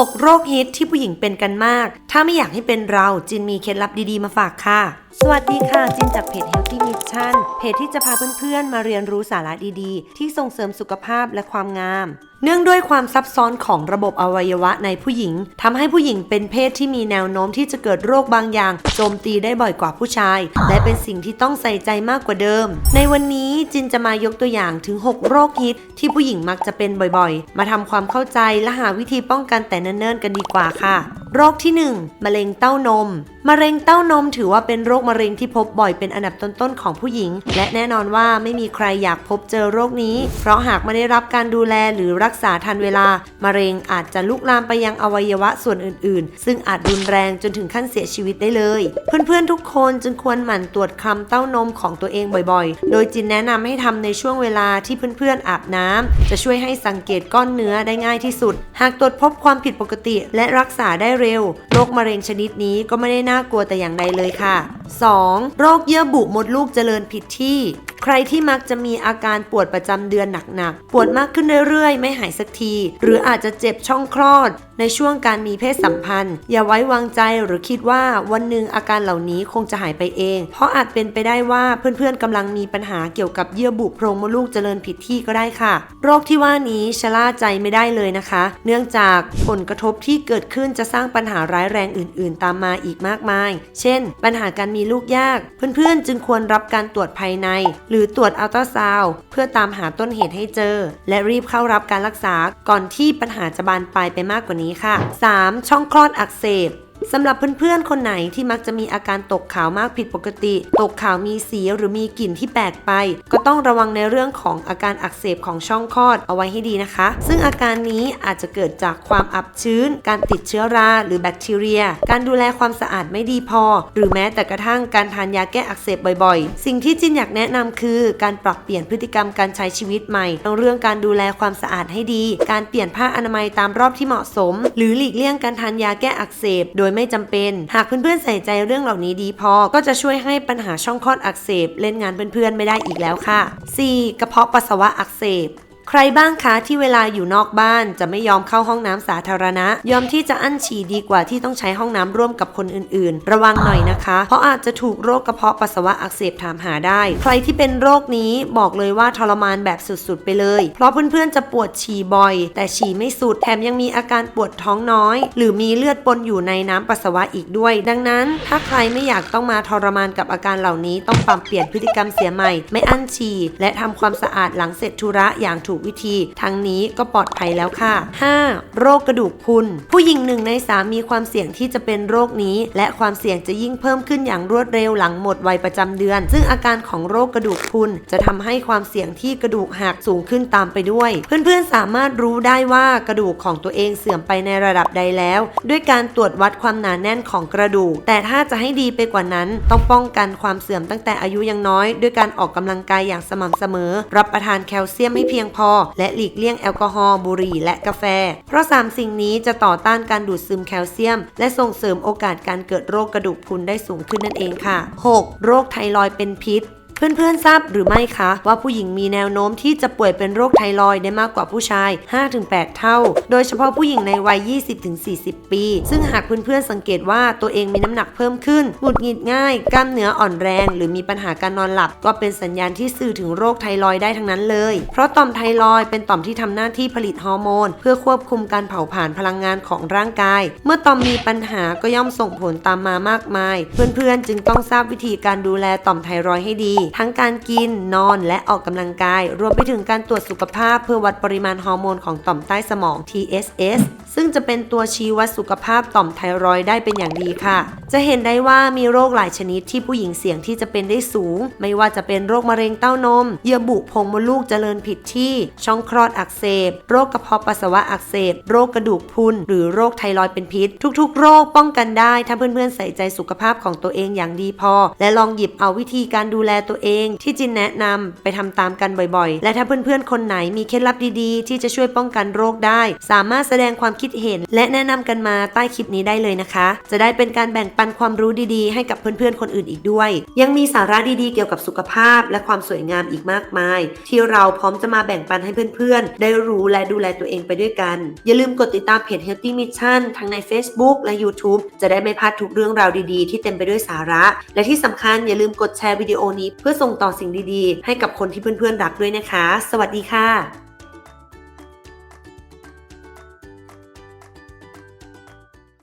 6 โรคฮิตที่ผู้หญิงเป็นกันมาก ถ้าไม่อยากให้เป็นเราจินมีเคล็ดลับดีๆมาฝากค่ะสวัสดีค่ะ จินจากเพจ Healthy Mission เพจที่จะพาเพื่อนๆ มาเรียนรู้สาระดีๆ ที่ส่งเสริมสุขภาพและความงาม เนื่องด้วยความซับซ้อนของระบบอวัยวะในผู้หญิงทำให้ผู้หญิงเป็นเพศที่มีแนวโน้มที่จะเกิดโรคบางอย่าง โจมตีได้บ่อยกว่าผู้ชาย และเป็นสิ่งที่ต้องใส่ใจมากกว่าเดิม ในวันนี้จินจะมายกตัวอย่างถึง 6 โรคฮิต ที่ผู้หญิงมักจะเป็นบ่อยๆ มาทำความเข้าใจและหาวิธีป้องกันแต่เนิ่นๆกันดีกว่าค่ะ โรคที่ 1 มะเร็งเต้านมมะเร็งเต้านมถือว่าเป็นโรคมะเร็งที่พบบ่อยเป็นอันดับต้นๆของผู้หญิง และแน่นอนว่าไม่มีใครอยากพบเจอโรคนี้ เพราะหากไม่ได้รับการดูแลหรือรักษาทันเวลามะเร็งอาจจะลุกลามไปยังอวัยวะส่วนอื่นๆ ซึ่งอาจรุนแรงจนถึงขั้นเสียชีวิตได้เลย เพื่อนๆทุกคนจึงควรหมั่นตรวจคลำเต้านมของตัวเองบ่อยๆ โดยจินแนะนำให้ทำในช่วงเวลาที่เพื่อนๆอาบน้ำจะช่วยให้สังเกตก้อนเนื้อได้ง่ายที่สุด หากตรวจพบความผิดปกติ และรักษาได้เร็ว โรคมะเร็งชนิดนี้ก็ไม่ได้น่ากลัวแต่อย่างใดเลยค่ะ 2. โรคเยื่อบุมดลูกเจริญผิดที่ ใครที่มักจะมีอาการปวดประจำเดือนหนักๆ ปวดมากขึ้นเรื่อยๆ ไม่หายสักที หรืออาจจะเจ็บช่องคลอด ในช่วงการมีเพศสัมพันธ์ อย่าไว้วางใจหรือคิดว่าวันหนึ่งอาการเหล่านี้คงจะหายไปเอง เพราะอาจเป็นไปได้ว่าเพื่อนๆกำลังมีปัญหาเกี่ยวกับเยื่อบุโพรงมดลูกเจริญผิดที่ก็ได้ค่ะ โรคที่ว่านี้ชะล่าใจไม่ได้เลยนะคะ เนื่องจากผลกระทบที่เกิดขึ้นจะสร้างปัญหาร้ายแรงอื่น ๆ ตามมาอีกมากมาย เช่น ปัญหาการมีลูกยาก เพื่อนๆ จึงควรรับการตรวจภายในหรือตรวจอัลตราซาวด์เพื่อตามหาต้นเหตุให้เจอ และรีบเข้ารับการรักษาก่อนที่ปัญหาจะบานปลายไปมากกว่านี้ค่ะ 3. ช่องคลอดอักเสบ สำหรับเพื่อนๆ คนไหนที่มักจะมีอาการตกขาวมากผิดปกติ ตกขาวมีสีหรือมีกลิ่นที่แปลกไป ก็ต้องระวังในเรื่องของอาการอักเสบของช่องคลอดเอาไว้ให้ดีนะคะ ซึ่งอาการนี้อาจจะเกิดจากความอับชื้น การติดเชื้อรา หรือแบคทีเรีย การดูแลความสะอาดไม่ดีพอ หรือแม้แต่กระทั่งการทานยาแก้อักเสบบ่อยๆ สิ่งที่จินอยากแนะนำคือ การปรับเปลี่ยนพฤติกรรมการใช้ชีวิตใหม่ต้งเรื่องการดูแลความสะอาดให้ดี การเปลี่ยนผ้าอนามัยตามรอบที่เหมาะสม หรือหลีกเลี่ยงการทานยาแก้อักเสบ โดยไม่จำเป็น หากเพื่อนๆใส่ใจเรื่องเหล่านี้ดีพอ ก็จะช่วยให้ปัญหาช่องคลอดอักเสบ เล่นงานเพื่อนๆไม่ได้อีกแล้วค่ะ 4. กระเพาะปัสสาวะอักเสบ ใครบ้างคะที่เวลาอยู่นอกบ้านจะไม่ยอมเข้าห้องน้ำสาธารณะ ยอมที่จะอั้นฉี่ดีกว่าที่ต้องใช้ห้องน้ำร่วมกับคนอื่นๆ ระวังหน่อยนะคะ เพราะอาจจะถูกโรคกระเพาะปัสสาวะอักเสบถามหาได้ ใครที่เป็นโรคนี้บอกเลยว่าทรมานแบบสุดๆไปเลย เพราะเพื่อนๆจะปวดฉี่บ่อย แต่ฉี่ไม่สุดแถมยังมีอาการปวดท้องน้อย หรือมีเลือดปนอยู่ในน้ำปัสสาวะอีกด้วย ดังนั้น ถ้าใครไม่อยากต้องมาทรมานกับอาการเหล่านี้ต้องปรับเปลี่ยนพฤติกรรมเสียใหม่ ไม่อั้นฉี่และทำความสะอาดหลังเสร็จธุระอย่างถูกวิธี ทั้งนี้ก็ปลอดภัยแล้วค่ะ 5. โรคกระดูกพุนผู้หญิงหนึ่งในสามมีความเสี่ยงที่จะเป็นโรคนี้ และความเสี่ยงจะยิ่งเพิ่มขึ้นอย่างรวดเร็วหลังหมดวัยประจำเดือน ซึ่งอาการของโรคกระดูกพุนจะทำให้ความเสี่ยงที่กระดูกหักสูงขึ้นตามไปด้วย เพื่อนๆสามารถรู้ได้ว่ากระดูกของตัวเองเสื่อมไปในระดับใดแล้ว ด้วยการตรวจวัดความหนาแน่นของกระดูก แต่ถ้าจะให้ดีไปกว่านั้น ต้องป้องกันความเสื่อมตั้งแต่อายุยังน้อย ด้วยการออกกำลังกายอย่างสม่ำเสมอ รับประทานแคลเซียมให้เพียงพอและหลีกเลี่ยงแอลกอฮอล์บุหรี่และกาแฟ เพราะ 3 สิ่งนี้จะต่อต้านการดูดซึมแคลเซียม และส่งเสริมโอกาสการเกิดโรคกระดูกพรุนได้สูงขึ้นนั่นเองค่ะ 6. โรคไทรอยด์เป็นพิษ เพื่อนๆทราบหรือไม่คะ ว่าผู้หญิงมีแนวโน้มที่จะป่วยเป็นโรคไทรอยได้มากกว่าผู้ชาย 5-8 เท่า โดยเฉพาะผู้หญิงในวัย 20-40 ปี ซึ่งหากเพื่อนๆสังเกตว่าตัวเองมีน้ำหนักเพิ่มขึ้นหงุดหงิดง่าย กล้ามเนื้ออ่อนแรง หรือมีปัญหาการนอนหลับ ก็เป็นสัญญาณที่สื่อถึงโรคไทรอยได้ทั้งนั้นเลย เพราะต่อมไทรอยเป็นต่อมที่ทำหน้าที่ผลิตฮอร์โมน เพื่อควบคุมการเผาผลาญพลังงานของร่างกาย เมื่อต่อมมีปัญหาก็ย่อมส่งผลตามมามากมาย เพื่อนๆจึงต้องทราบวิธีการดูแลต่อมไทรอยให้ดีทั้งการกิน นอนและออกกำลังกาย รวมไปถึงการตรวจสุขภาพ เพื่อวัดปริมาณฮอร์โมนของต่อมใต้สมอง TSS ซึ่งจะเป็นตัวชี้วัดสุขภาพต่อมไทรอยด์ได้เป็นอย่างดีค่ะ จะเห็นได้ว่ามีโรคหลายชนิดที่ผู้หญิงเสี่ยงที่จะเป็นได้สูง ไม่ว่าจะเป็นโรคมะเร็งเต้านม เยื่อบุโพรงมดลูกเจริญผิดที่ ช่องคลอดอักเสบ โรคกระเพาะปัสสาวะอักเสบ โรคกระดูกพรุน หรือโรคไทรอยด์เป็นพิษ ทุกๆ โรคป้องกันได้ถ้าเพื่อนๆใส่ใจสุขภาพของตัวเองอย่างดีพอ และลองหยิบเอาวิธีการดูแลตัวเอง ที่จินแนะนำไปทำตามกันบ่อยๆ และถ้าเพื่อนๆคนไหนมีเคล็ดลับดีๆ ที่จะช่วยป้องกันโรคได้ สามารถแสดงความคิดเห็น และแนะนำกันมาใต้คลิปนี้ได้เลยนะคะ จะได้เป็นการแบ่งปันความรู้ดีๆ ให้กับเพื่อนๆ คนอื่นอีกด้วย ยังมีสาระดีๆ เกี่ยวกับสุขภาพ และความสวยงามอีกมากมาย ที่เราพร้อมจะมาแบ่งปันให้เพื่อนๆ ได้รู้และดูแลตัวเองไปด้วยกัน อย่าลืมกดติดตามเพจ Healthy Mission ทั้งใน Facebook และ YouTube จะได้ไม่พลาดทุกเรื่องราวดีๆ ที่เต็มไปด้วยสาระ และที่สำคัญอย่าลืมกดแชร์วิดีโอนี้ เพื่อส่งต่อสิ่งดีๆ ให้กับคนที่เพื่อนๆ รักด้วยนะคะ สวัสดีค่ะ